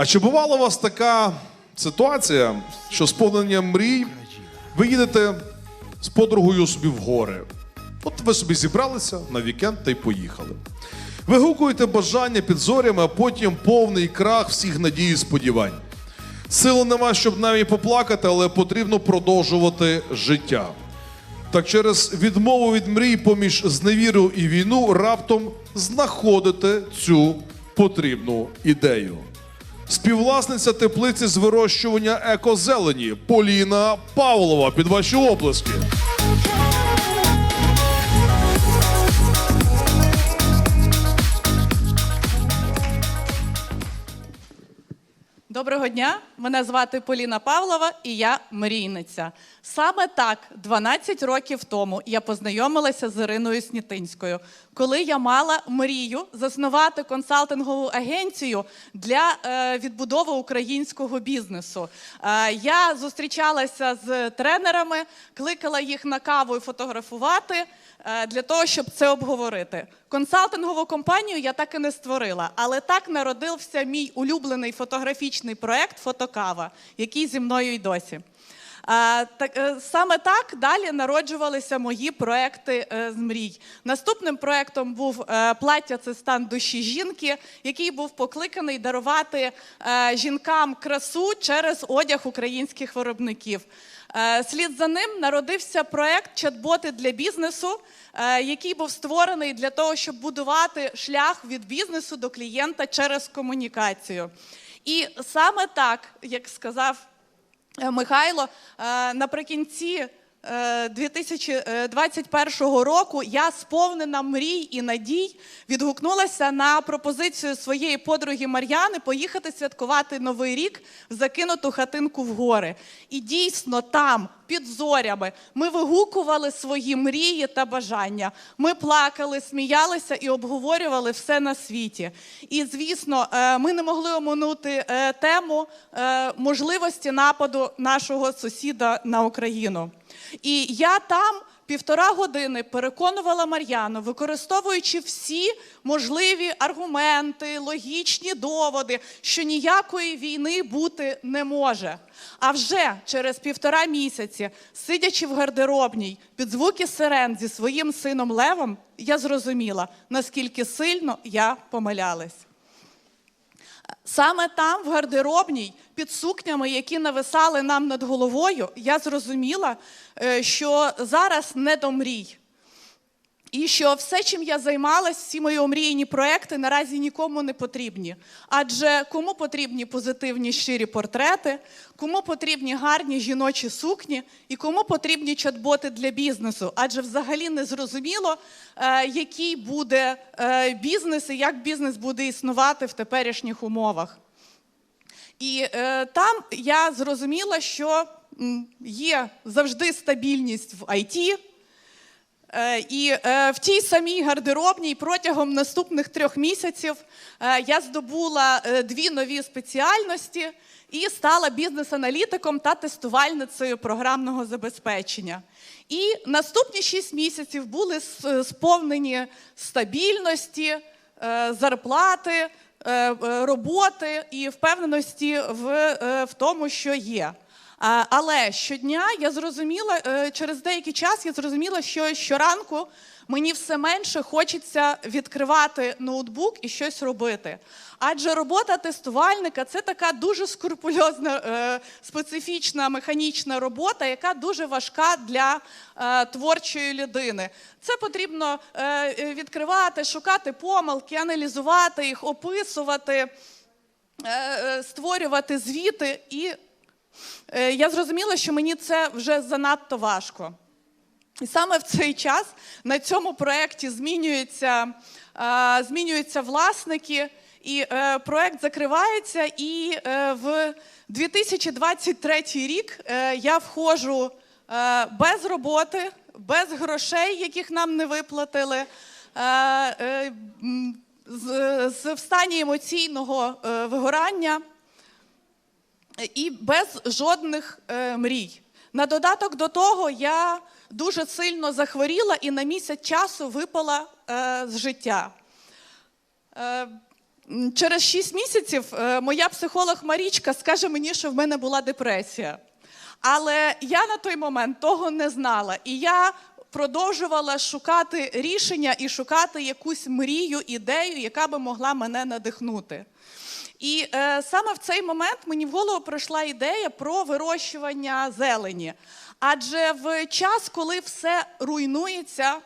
А чи бувала у вас така ситуація, що сповнення мрій ви їдете з подругою собі в гори? От ви собі зібралися на вікенд та й поїхали. Вигукуєте бажання під зорями, а потім повний крах всіх надій і сподівань. Сил нема, щоб навіть поплакати, але потрібно продовжувати життя. Так через відмову від мрій поміж зневіру і війну раптом знаходите цю потрібну ідею. Співвласниця теплиці з вирощування екозелені Поліна Павлова під ваші оплески. Доброго дня, мене звати Поліна Павлова і я мрійниця. Саме так, 12 років тому, я познайомилася з Іриною Снітинською, коли я мала мрію заснувати консалтингову агенцію для е, відбудови українського бізнесу. Е, я зустрічалася з тренерами, кликала їх на каву і фотографувати е, для того, щоб це обговорити. Консалтингову компанію я так і не створила, але так народився мій улюблений фотографічний проект Фотокава, який зі мною й досі. Так, е, саме так далі народжувалися мої проекти е, з мрій. Наступним проектом був е, плаття це стан душі жінки, який був покликаний дарувати жінкам красу через одяг українських виробників. Слід за ним народився проект Чат-боти для бізнесу, який був створений для того, щоб будувати шлях від бізнесу до клієнта через комунікацію. І саме так, як сказав Михайло, е, наприкінці е, 2021 року я сповнена мрій і надій відгукнулася на пропозицію своєї подруги Мар'яни поїхати святкувати Новий рік в закинуту хатинку в гори. І дійсно там, під зорями, ми вигукували свої мрії та бажання. Ми плакали, сміялися і обговорювали все на світі. І звісно, е, ми не могли оминути е, тему е, можливості нападу нашого сусіда на Україну. І я там півтора години переконувала Мар'яну, використовуючи всі можливі аргументи, логічні доводи, що ніякої війни бути не може. А вже через півтора місяці, сидячи в гардеробній під звуки сирен зі своїм сином Левом, я зрозуміла, наскільки сильно я помилялась. Саме там, в гардеробній, під сукнями, які нависали нам над головою, я зрозуміла, е, що зараз не до мрій. І що все, чим я займалась, всі мої омріяні проекти наразі нікому не потрібні. Адже кому потрібні позитивні щирі портрети, кому потрібні гарні жіночі сукні, і кому потрібні чат-боти для бізнесу. Адже взагалі не зрозуміло, е, який буде е, бізнес і як бізнес буде існувати в теперішніх умовах. І е, там я зрозуміла, що є завжди стабільність в ІТ. Е, І е, в тій самій гардеробній протягом наступних трьох місяців е, я здобула дві нові спеціальності і стала бізнес-аналітиком та тестувальницею програмного забезпечення. І наступні шість місяців були сповнені стабільності, зарплати, роботи і впевненості в, в тому, що є. Але щодня я зрозуміла, е, через деякий час я зрозуміла, що щоранку мені все менше хочеться відкривати ноутбук і щось робити. Адже робота тестувальника це така дуже скрупульозна, е, специфічна механічна робота, яка дуже важка для е, творчої людини. Це потрібно відкривати, шукати помилки, аналізувати їх, описувати, створювати звіти і я зрозуміла, що мені це вже занадто важко. І саме в цей час на цьому проєкті змінюються, е, змінюються власники, і е, проєкт закривається. І е, в 2023 рік е, я входжу е, без роботи, без грошей, яких нам не виплатили. е, е, з, з в стані емоційного е, вигорання і без жодних е, мрій. На додаток до того, я дуже сильно захворіла і на місяць часу випала е, з життя. Е, через 6 місяців е, моя психолог Марічка скаже мені, що в мене була депресія. Але я на той момент того не знала. І я продовжувала шукати рішення і шукати якусь мрію, ідею, яка би могла мене надихнути. І е, саме в цей момент мені в голову прийшла ідея про вирощування зелені. Адже в час, коли все руйнується,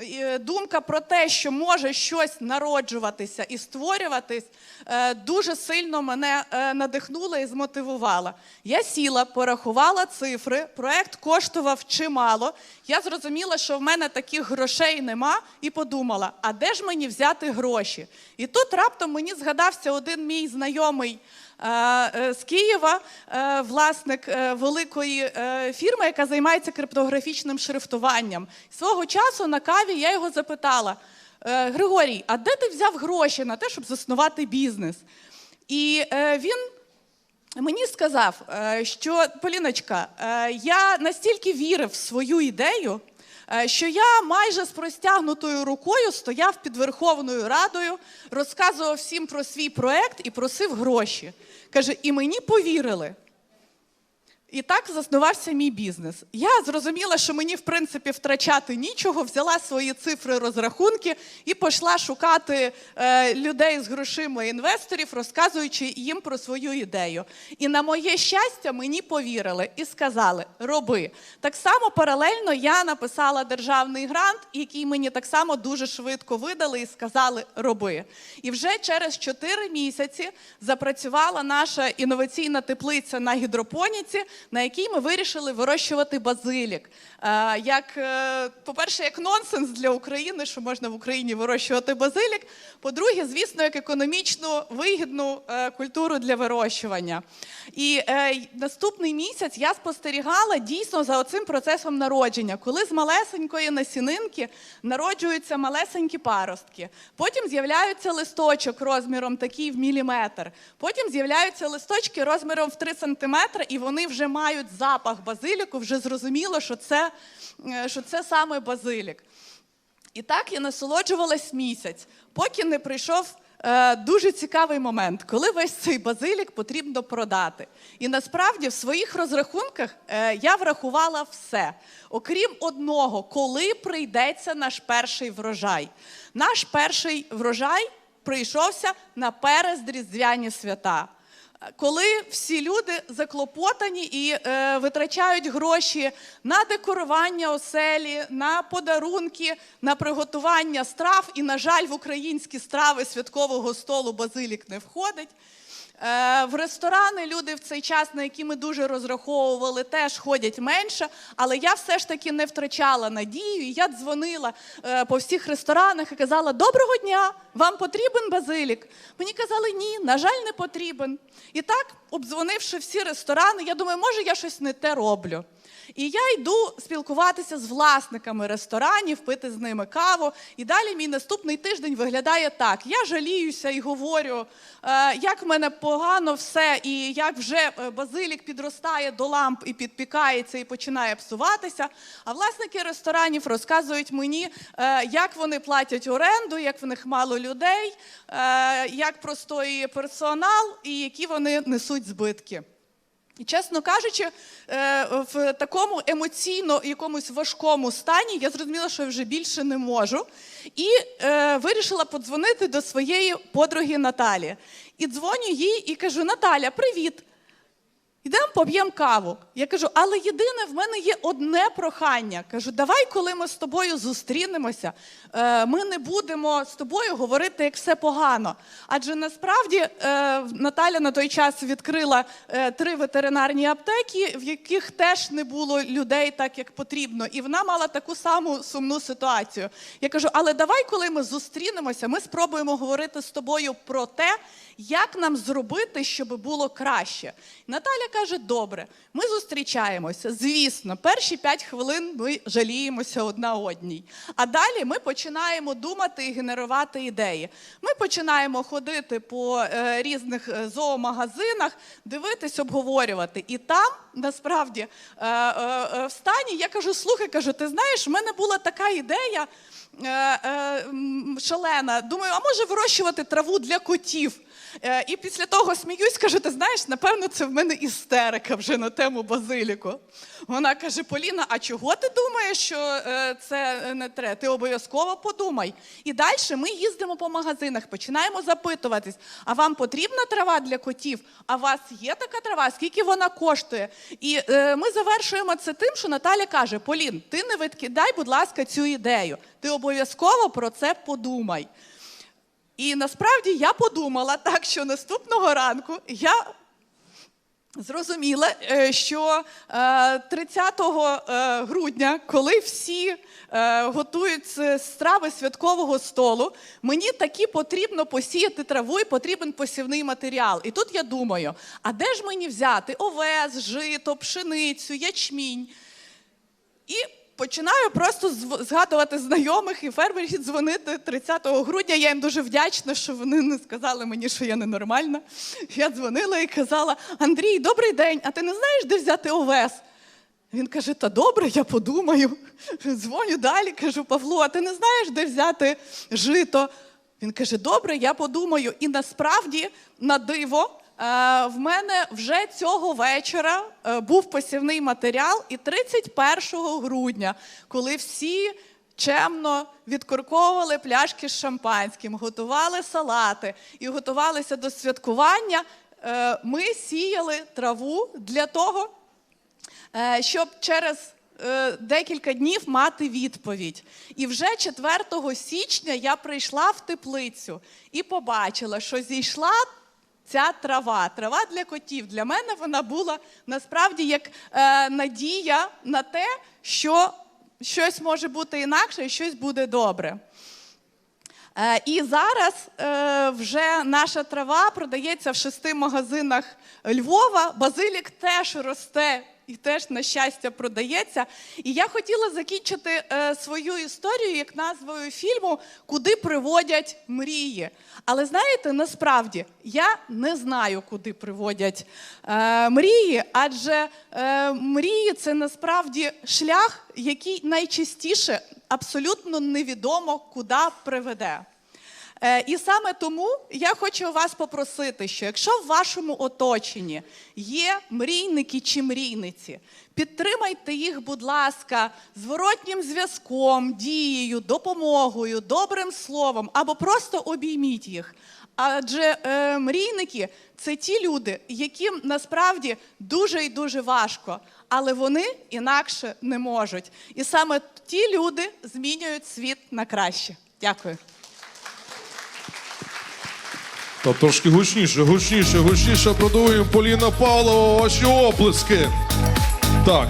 е, думка про те, що може щось народжуватися і створюватись, е, дуже сильно мене е, надихнула і змотивувала. Я сіла, порахувала цифри, проект коштував чимало. Я зрозуміла, що в мене таких грошей нема, і подумала: а де ж мені взяти гроші? І тут раптом мені згадався один мій знайомий. е, е, З Києва, е, власник великої фірми, яка займається криптографічним шрифтуванням. Свого часу на каві я його запитала: «Е, Григорій, а де ти взяв гроші на те, щоб заснувати бізнес? І він мені сказав, е, що Поліночка, е, я настільки вірив в свою ідею, е, що я майже з простягнутою рукою стояв під Верховною Радою, розказував всім про свій проект і просив гроші. Каже, і мені повірили. І так заснувався мій бізнес. Я зрозуміла, що мені, в принципі, втрачати нічого, взяла свої цифри, розрахунки і пішла шукати е, людей з грошима інвесторів, розказуючи їм про свою ідею. І на моє щастя, мені повірили і сказали: роби. Так само паралельно я написала державний грант, який мені так само дуже швидко видали і сказали: роби. І вже через 4 місяці запрацювала наша інноваційна теплиця на гідропоніці, на якій ми вирішили вирощувати базилік. Е, Як, е, по-перше, як нонсенс для України, що можна в Україні вирощувати базилік. По-друге, звісно, як економічну вигідну е, культуру для вирощування. І наступний місяць я спостерігала дійсно за оцим процесом народження, коли з малесенької насінинки народжуються малесенькі паростки. Потім з'являється листочок розміром такий в міліметр. Потім з'являються листочки розміром в 3 сантиметри, і вони вже мають запах базиліку, вже зрозуміло, що це, е, що це саме базилік. І так я насолоджувалась місяць, поки не прийшов е, дуже цікавий момент, коли весь цей базилік потрібно продати. І насправді в своїх розрахунках е, я врахувала все, окрім одного, коли прийдеться наш перший врожай. Наш перший врожай прийшовся на перездріздвяні свята. Коли всі люди заклопотані і е, витрачають гроші на декорування оселі, на подарунки, на приготування страв, і, на жаль, в українські страви святкового столу базилік не входить. Е, В ресторани люди в цей час, на які ми дуже розраховували, теж ходять менше, але я все ж таки не втрачала надію. Я дзвонила е, по всіх ресторанах і казала: Доброго дня! Вам потрібен базилік? Мені казали, ні, на жаль, не потрібен. І так, обдзвонивши всі ресторани, я думаю, може, я щось не те роблю. І я йду спілкуватися з власниками ресторанів, пити з ними каву. І далі мій наступний тиждень виглядає так: я жаліюся і говорю, е, як в мене погано все, і як вже е, базилік підростає до ламп і підпікається і починає псуватися. А власники ресторанів розказують мені, е, як вони платять оренду, як в них мало людей, як простої персонал і які вони несуть збитки. І чесно кажучи, е, в такому емоційно якомусь важкому стані я зрозуміла, що я вже більше не можу. І е, вирішила подзвонити до своєї подруги Наталі. І дзвоню їй і кажу: Наталя, привіт! Йдемо поп'ємо каву. Я кажу, але єдине, в мене є одне прохання. Кажу, давай, коли ми з тобою зустрінемося, е, ми не будемо з тобою говорити, як все погано. Адже насправді е, Наталя на той час відкрила е, три ветеринарні аптеки, в яких теж не було людей так, як потрібно. І вона мала таку саму сумну ситуацію. Я кажу, але давай, коли ми зустрінемося, ми спробуємо говорити з тобою про те, як нам зробити, щоб було краще. Наталя каже: добре, ми зустрічаємося. Звісно, перші п'ять хвилин ми жаліємося одна одній. А далі ми починаємо думати і генерувати ідеї. Ми починаємо ходити по е, різних е, зоомагазинах, дивитись, обговорювати. І там насправді е, в стані я кажу: слухай, кажу, ти знаєш, в мене була така ідея. Е, е, шалена. Думаю, а може вирощувати траву для котів. Е, і після того сміюсь, кажу, ти знаєш, напевно, це в мене істерика вже на тему базиліку. Вона каже: Поліна, а чого ти думаєш, що це не треба? Ти обов'язково подумай. І далі ми їздимо по магазинах, починаємо запитуватись: а вам потрібна трава для котів? А у вас є така трава? Скільки вона коштує? І ми завершуємо це тим, що Наталя каже: Полін, ти не відкидай, будь ласка, цю ідею. Ти обов'язково про це подумай. І насправді я подумала так, що наступного ранку я зрозуміла, е, що е, 30 е, грудня, коли всі е, готують страви святкового столу, мені таки потрібно посіяти траву і потрібен посівний матеріал. І тут я думаю: а де ж мені взяти овес, жито, пшеницю, ячмінь? І починаю просто згадувати знайомих і фермерів дзвонити 30 грудня. Я їм дуже вдячна, що вони не сказали мені, що я ненормальна. Я дзвонила і казала: Андрій, добрий день, а ти не знаєш, де взяти овес? Він каже: Та добре, я подумаю. Дзвоню далі, кажу, Павло, а ти не знаєш, де взяти жито? Він каже: Добре, я подумаю. І насправді, на диво, в мене вже цього вечора е, був посівний матеріал, і 31 грудня, коли всі чемно відкорковували пляшки з шампанським, готували салати і готувалися до святкування, е, ми сіяли траву для того, е, щоб через е, декілька днів мати відповідь. І вже 4 січня я прийшла в теплицю і побачила, що зійшла. Ця трава, трава для котів. Для мене вона була насправді як е, надія на те, що щось може бути інакше і щось буде добре. Е, І зараз е, вже наша трава продається в шести магазинах Львова. Базилік теж росте і теж, на щастя, продається. І я хотіла закінчити е, свою історію як назвою фільму Куди приводять мрії. Але знаєте, насправді я не знаю, куди приводять е, мрії, адже е, мрії це насправді шлях, який найчастіше абсолютно невідомо куди приведе. Е, І саме тому я хочу вас попросити, що якщо в вашому оточенні є мрійники чи мрійниці, підтримайте їх, будь ласка, зворотнім зв'язком, дією, допомогою, добрим словом або просто обійміть їх. Адже е, мрійники це ті люди, яким насправді дуже і дуже важко, але вони інакше не можуть. І саме ті люди змінюють світ на краще. Дякую. Та трошки гучніше, гучніше, гучніше продуємо Поліна Павлова, ваші оплески. Так.